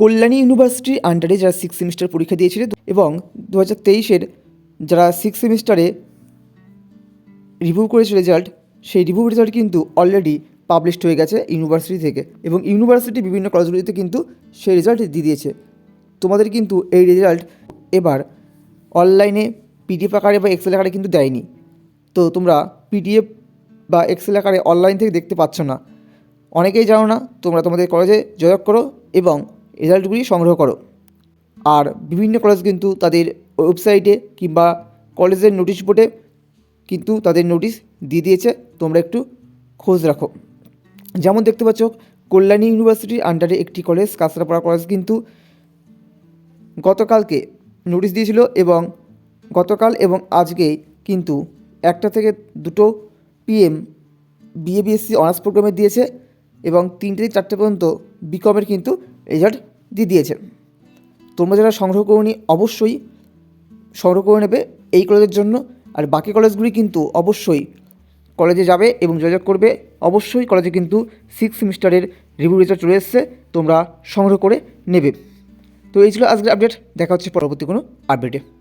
কল্যাণী ইউনিভার্সিটির আন্ডারে যারা সিক্স সেমিস্টার পরীক্ষা দিয়েছিল এবং দু হাজার তেইশের যারা সিক্স সেমিস্টারে রিভিউ করেছে রেজাল্ট সেই রিভিউ রেজাল্ট কিন্তু অলরেডি পাবলিশড হয়ে গেছে ইউনিভার্সিটি থেকে এবং ইউনিভার্সিটি বিভিন্ন কলেজগুলিতে কিন্তু সেই রেজাল্ট দিয়ে দিয়েছে। তোমাদের কিন্তু এই রেজাল্ট এবার অনলাইনে পিডিএফ আকারে বা এক্সেল আকারে কিন্তু দেয়নি। তো তোমরা পিডিএফ বা এক্সেল আকারে অনলাইন থেকে দেখতে পাচ্ছ না। অনেকেই জানো না, তোমরা তোমাদের কলেজে যোগাযোগ করো এবং রেজাল্টগুলি সংগ্রহ করো। আর বিভিন্ন কলেজ কিন্তু তাদের ওয়েবসাইটে কিংবা কলেজের নোটিশ বোর্ডে কিন্তু তাদের নোটিশ দিয়ে দিয়েছে। তোমরা একটু খোঁজ রাখো। যেমন দেখতে পাচ্ছ, কল্যাণী ইউনিভার্সিটির আন্ডারে একটি কলেজ কাঁচরাপাড়া কলেজ কিন্তু গতকালকে নোটিশ দিয়েছিল এবং গতকাল এবং আজকে কিন্তু একটা থেকে দুটো পিএম বিএ বিএসসি অনার্স প্রোগ্রামে দিয়েছে এবং তিনটে চারটে পর্যন্ত বিকমের কিন্তু রেজাল্ট দিয়ে দিয়েছে। তোমরা যারা সংগ্রহ করনি, অবশ্যই সংগ্রহ করে নেবে এই কলেজের জন্য। আর বাকি কলেজগুলি কিন্তু অবশ্যই কলেজে যাবে এবং যোগাযোগ করবে। অবশ্যই কলেজে কিন্তু সিক্স সেমিস্টারের রিভিউ রেজাল্ট চলে এসছে, তোমরা সংগ্রহ করে নেবে। তো এই ছিল আজকের আপডেট দেখা হচ্ছে পরবর্তী কোনো আপডেটে